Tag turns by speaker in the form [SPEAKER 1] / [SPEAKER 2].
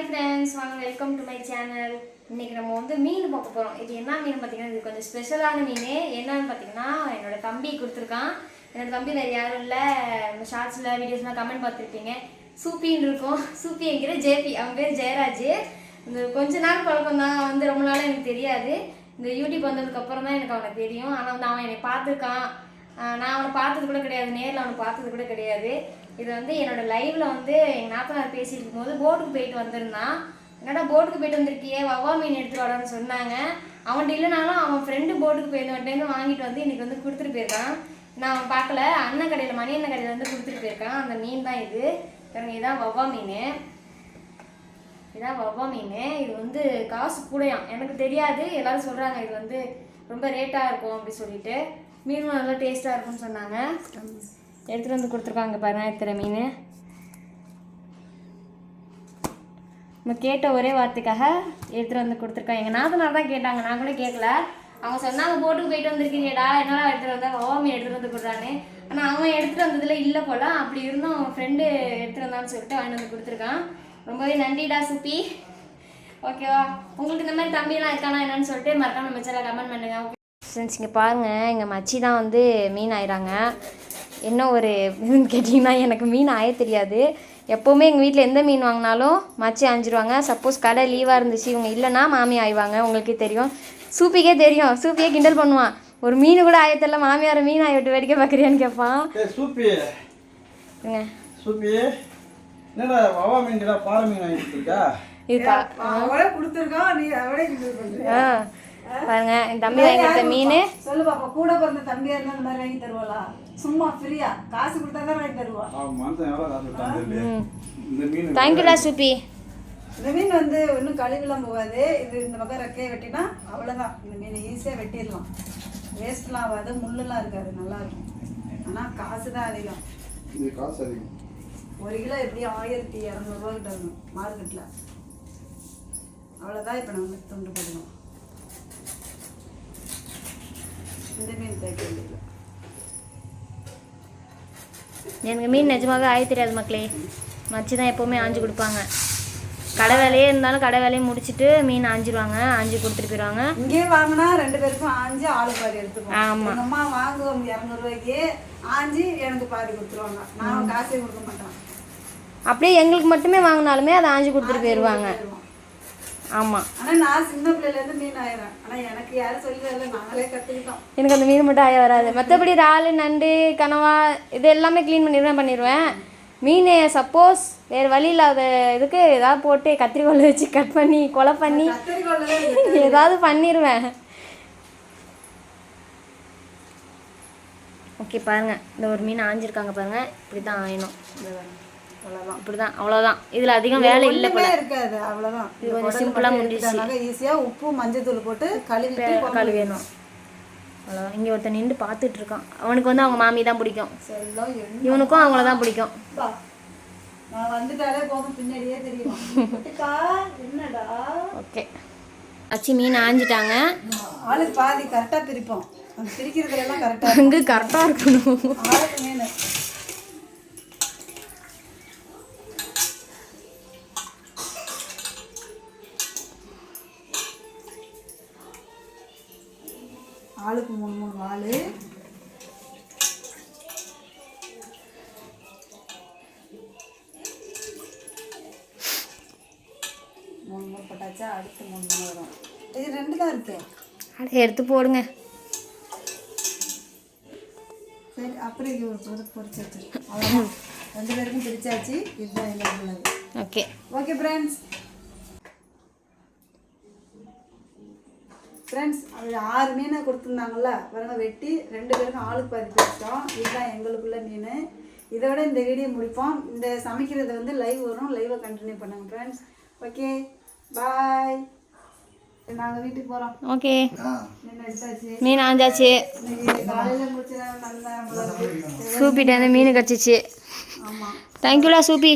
[SPEAKER 1] Hi friends வாங்க welcome to my channel இன்னைக்கு நம்ம வந்து மீன் பார்க்க போகிறோம் இது என்ன மீன் பார்த்தீங்கன்னா இது கொஞ்சம் ஸ்பெஷலான மீன். என்னன்னு பார்த்தீங்கன்னா என்னோட தம்பி கொடுத்துருக்கான். என்னோடய தம்பி வேறு யாரும் இல்லை. ஷார்ட்ஸில் வீடியோஸ்லாம் கமெண்ட் பார்த்துருப்பீங்க. சூப்பின்னு இருக்கும். சூப்பி என்கிற ஜேபி. அவன் பேர் ஜெயராஜ். இந்த கொஞ்ச நாள் பழக்கம் தான். வந்து ரொம்ப நாளாக எனக்கு தெரியாது. இந்த யூடியூப் வந்ததுக்கப்புறம் தான் எனக்கு அவனை தெரியும். ஆனால் வந்து அவன் என்னை பார்த்துருக்கான். நான் அவனை பார்த்தது கூட கிடையாது. நேரில் அவனை பார்த்தது கூட கிடையாது. இது வந்து என்னோட லைவ்ல வந்து எங்கள் நாத்தனார் பேசிட்டு இருக்கும்போது போட்டுக்கு போயிட்டு வந்திருந்தான் என்னடா போட்டுக்கு போயிட்டு வந்திருக்கியே? வவ்வா மீன் எடுத்துட்டு வாடான்னு சொன்னாங்க. அவன்கிட்ட இல்லைனாலும் அவன் ஃப்ரெண்டு போட்டுக்கு போயிருந்தவன்ட்டேருந்து வாங்கிட்டு வந்து இன்னைக்கு வந்து கொடுத்துட்டு போயிருக்கான். நான் அவன் பார்க்கல. அண்ணன் கடையில் மணி அண்ணன் கடையில் வந்து கொடுத்துட்டு போயிருக்கான். அந்த மீன் தான் இது. பாருங்க இதான் வவ்வா மீன். இதான் வவ்வா மீன். இது வந்து காசு கூடையாம். எனக்கு தெரியாது. எல்லாரும் சொல்கிறாங்க இது வந்து ரொம்ப ரேட்டாக இருக்கும் அப்படி சொல்லிட்டு. மீனும் நல்லா டேஸ்ட்டாக இருக்கும்னு சொன்னாங்க. எடுத்துகிட்டு வந்து கொடுத்துருக்காங்க பாருங்க இத்தனை மீன். நம்ம கேட்ட ஒரே வார்த்தைக்காக எடுத்துகிட்டு வந்து கொடுத்துருக்காங்க. எங்கள் நாத்தனார் தான் கேட்டாங்க நான் கூட கேட்கல. அவங்க சொன்னாங்க போட்டுக்கு போயிட்டு வந்திருக்கீங்கடா என்னால் எடுத்துகிட்டு வந்தாங்க வவ்வா மீன் எடுத்துகிட்டு வந்து கொடுறான்னு. ஆனால் அவன் எடுத்துகிட்டு வந்ததில் இல்லை போல. அப்படி இருந்தும் அவன் ஃப்ரெண்டு எடுத்துகிட்டு வந்தான்னு சொல்லிட்டு வாங்கிட்டு வந்து கொடுத்துருக்கான். ரொம்பவே நன்றிடா சுப்பி. ஓகேவா உங்களுக்கு இந்த மாதிரி தம்பியெல்லாம் இருக்கானா என்னன்னு சொல்லிட்டு மறக்காம நம்ம சேனல் கமெண்ட் பண்ணுங்க ஃப்ரெண்ட்ஸ் இங்கே பாருங்கள் எங்கள் மச்சி தான் வந்து மீன் ஆயிறாங்க. என்ன ஒரு இதுன்னு கேட்டிங்கன்னா எனக்கு மீன் ஆய தெரியாது. எப்போவுமே எங்கள் வீட்டில் எந்த மீன் வாங்கினாலும் மச்சி ஆஞ்சிருவாங்க சப்போஸ் கடை லீவாக இருந்துச்சு இவங்க இல்லைன்னா மாமி ஆய்வாங்க உங்களுக்கே தெரியும். சூப்பிக்கே தெரியும். சூப்பியே கிண்டல் பண்ணுவான். ஒரு மீன் கூட ஆய தெரியல மாமியார் மீன் ஆய விட்டு வேடிக்கை பார்க்குறியான்னு கேட்பான். பாருங்க என் தம்பி வாங்கி மீன்.
[SPEAKER 2] சொல்லு பாப்பா கூட பிறந்த தம்பியா இருந்தா இந்த மாதிரி வாங்கி தருவாளா? சும்மா ஃப்ரீயா காசு கொடுத்தா தான் வாங்கி தருவா
[SPEAKER 3] அவன் மனுஷன் எவ்வளோ காசு தெரியல இந்த மீன்
[SPEAKER 1] தேங்க்யூடா சூப்பி.
[SPEAKER 2] இந்த மீன் வந்து இன்னும் கழுவிலாம் போகாது. இது இந்த பக்கம் ரெக்கையை வெட்டினா அவ்வளோதான் இந்த மீன் ஈஸியாக வெட்டிடலாம். வேஸ்ட்லாம் ஆகாது முள்ளுலாம் இருக்காது நல்லா இருக்கும். ஆனால் காசு தான் அதிகம்.
[SPEAKER 3] இது காசு அதிகம்.
[SPEAKER 2] ஒரு கிலோ எப்படியும் ஆயிரத்தி இரநூறுவா கிட்ட வரும் மார்க்கெட்டில் அவ்வளோதான் இப்போ நம்ம துண்டு போடணும் இந்த மீன் தேய்க்க வேண்டியது.
[SPEAKER 1] எனக்கு மீன் நிஜமாவே ஆய தெரியாது மக்களே. மச்சி தான் எப்போவுமே ஆஞ்சு கொடுப்பாங்க. கடை வேலையே இருந்தாலும் கடை வேலையை முடிச்சுட்டு மீன் ஆஞ்சிருவாங்க. ஆஞ்சி கொடுத்துட்டு போயிடுவாங்க
[SPEAKER 2] இங்கேயே வாங்கினா ரெண்டு பேருக்கும் ஆஞ்சி ஆளு பாதி எடுத்துக்குவோம்
[SPEAKER 1] ஆமா.
[SPEAKER 2] எங்க அம்மா வாங்குவோம் இரநூறுவாய்க்கு ஆஞ்சி எனக்கு பாதி கொடுத்துருவாங்க. நான் காசே கொடுக்க மாட்டேன்.
[SPEAKER 1] அப்படியே எங்களுக்கு மட்டுமே வாங்கினாலுமே அதை ஆஞ்சி கொடுத்துட்டு போயிடுவாங்க ஆமாம்
[SPEAKER 2] ஆனா நான் சின்ன பிள்ளையில இருந்து மீன் ஆயிடுறேன் ஆனா எனக்கு யாரும் சொல்லி நாங்களே கத்துக்கிட்டோம்.
[SPEAKER 1] எனக்கு அந்த மீன் மட்டும் ஆய வராது. மற்றபடி இறால் நண்டு கனவா இது எல்லாமே க்ளீன் பண்ணிடுவேன் பண்ணிடுவேன். மீன் சப்போஸ் வேறு வழி இல்லாத இதுக்கு ஏதாவது போட்டு கத்திரிக்கோல் வச்சு கட் பண்ணி கொலை பண்ணி ஏதாவது பண்ணிடுவேன். ஓகே பாருங்க. இந்த ஒரு மீன் ஆஞ்சிருக்காங்க பாருங்க. இப்படி தான் ஆயணும்
[SPEAKER 2] அவ்வளவுதான்
[SPEAKER 1] இப்படி தான் அவ்வளோதான் இதில் அதிகம் வேலை இல்லை போல.
[SPEAKER 2] இருக்காது அவ்வளவுதான்.
[SPEAKER 1] இது கொஞ்சம் சிம்பிளாக முடிஞ்சிச்சு.
[SPEAKER 2] ஈஸியா உப்பு மஞ்சத்தூள் போட்டு கழுவிட்டு
[SPEAKER 1] கழு வேணும் அவ்வளோதான் இங்கே ஒருத்தன் நின்று பார்த்துட்டு இருக்கான். அவனுக்கு வந்து அவங்க மாமி தான் பிடிக்கும். இவனுக்கும் அவங்கள தான் பிடிக்கும். ஓகே. அச்சி மீன் ஆஞ்சிட்டாங்க.
[SPEAKER 2] ஆளுக்கு பாதி கரெக்டா பிரிப்போம். அந்த பிரிக்கிறதுல எல்லாம் கரெக்டா
[SPEAKER 1] அங்கே கரெக்டாக இருக்கணும்.
[SPEAKER 2] ஆளுக்கு மூணு மூணு வாள் மூணு மூணு போட்டாச்சா? அடுத்து மூணு மூணு வரும். இது ரெண்டு தான் இருக்கு.
[SPEAKER 1] அதை எடுத்து போடுங்க.
[SPEAKER 2] சரி அப்புறம் இது ஒரு பொருள் பொரிச்சு வச்சு அவ்வளோதான் ரெண்டு பேருக்கும் பிரிச்சாச்சு இதுதான் எங்களுக்கு உள்ளது.
[SPEAKER 1] ஓகே.
[SPEAKER 2] ஓகே ஃப்ரெண்ட்ஸ் ஃப்ரெண்ட்ஸ் அது ஆறு மீனை கொடுத்துருந்தாங்கல்ல? பாருங்க வெட்டி ரெண்டு பேருக்கும் ஆளுக்கு பாதி பிரிச்சிட்டோம் இதுதான் எங்களுக்குள்ள மீன். இதோட இந்த வீடியோ முடிப்போம். இந்த சமைக்கிறது வந்து லைவ் வரும். லைவை கண்டினியூ பண்ணுங்க ஃப்ரெண்ட்ஸ் ஓகே பாய் நாங்கள் வீட்டுக்கு போகிறோம்
[SPEAKER 1] ஓகே மீன் ஆஞ்சாச்சு
[SPEAKER 2] இன்னைக்கு காலையில் முடிச்சு நல்லா
[SPEAKER 1] சூப்பிட்டு வந்து மீன் கடிச்சிச்சு.
[SPEAKER 2] ஆமாம்
[SPEAKER 1] தேங்க்யூலா சூப்பி.